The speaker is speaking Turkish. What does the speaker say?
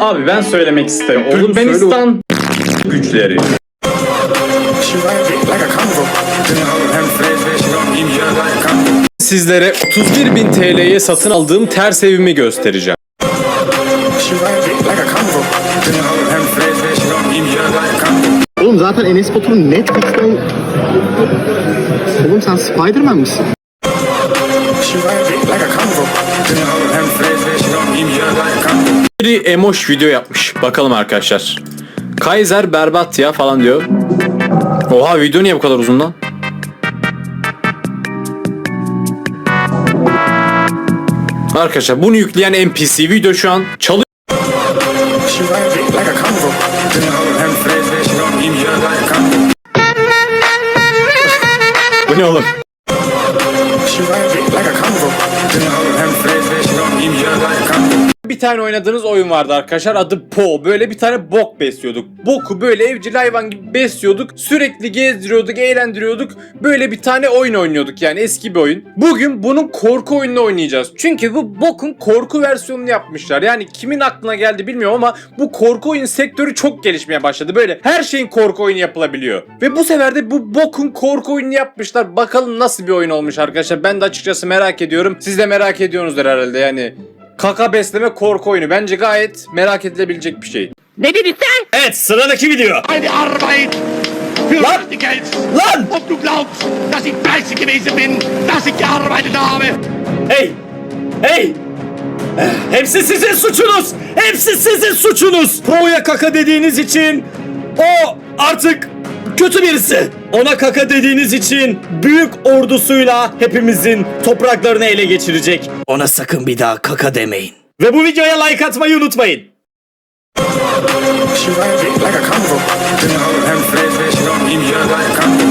Abi ben söylemek isterim. Oğlum Türkmenistan güçleri. She ride it like a convo. Then hold hem flash that she gon' give you like a combo. Sizlere 31.000 TL'ye satın aldığım ters evimi göstereceğim. Oğlum zaten Enes Batur'un Netflix'ten... Oğlum sen Spider-Man misin? Biri emoş video yapmış. Bakalım arkadaşlar. Kaiser berbat ya falan diyor. Oha video niye bu kadar uzun lan? Arkadaşlar bunu yükleyen NPC video şu an çalıyor. Bu ne oğlum? She like a convo. Bir tane oynadığınız oyun vardı arkadaşlar adı Po. Böyle bir tane bok besliyorduk. Boku böyle evcil hayvan gibi besliyorduk. Sürekli gezdiriyorduk, eğlendiriyorduk. Böyle bir tane oyun oynuyorduk yani eski bir oyun. Bugün bunun korku oyununu oynayacağız. Çünkü bu bokun korku versiyonunu yapmışlar. Yani kimin aklına geldi bilmiyorum ama bu korku oyun sektörü çok gelişmeye başladı. Böyle her şeyin korku oyunu yapılabiliyor. Ve bu sefer de bu bokun korku oyununu yapmışlar. Bakalım nasıl bir oyun olmuş arkadaşlar. Ben de açıkçası merak ediyorum. Siz de merak ediyorsunuzdur herhalde yani. Kaka besleme korku oyunu. Bence gayet merak edilebilecek bir şey. Ne dedin sen? Evet sıradaki video. Eine Arbeit für Lan! Geld. Lan! Ob du glaubst, dass ich fleißig gewesen bin, dass ich gearbeitet habe. Hey! Hey! Eh, Hepsi sizin suçunuz! Hepsi sizin suçunuz! Pro'ya kaka dediğiniz için o artık kötü birisi. Ona kaka dediğiniz için büyük ordusuyla hepimizin topraklarını ele geçirecek. Ona sakın bir daha kaka demeyin. Ve bu videoya like atmayı unutmayın. She like a convo. Then I would have flash, she don't leave you like a convo.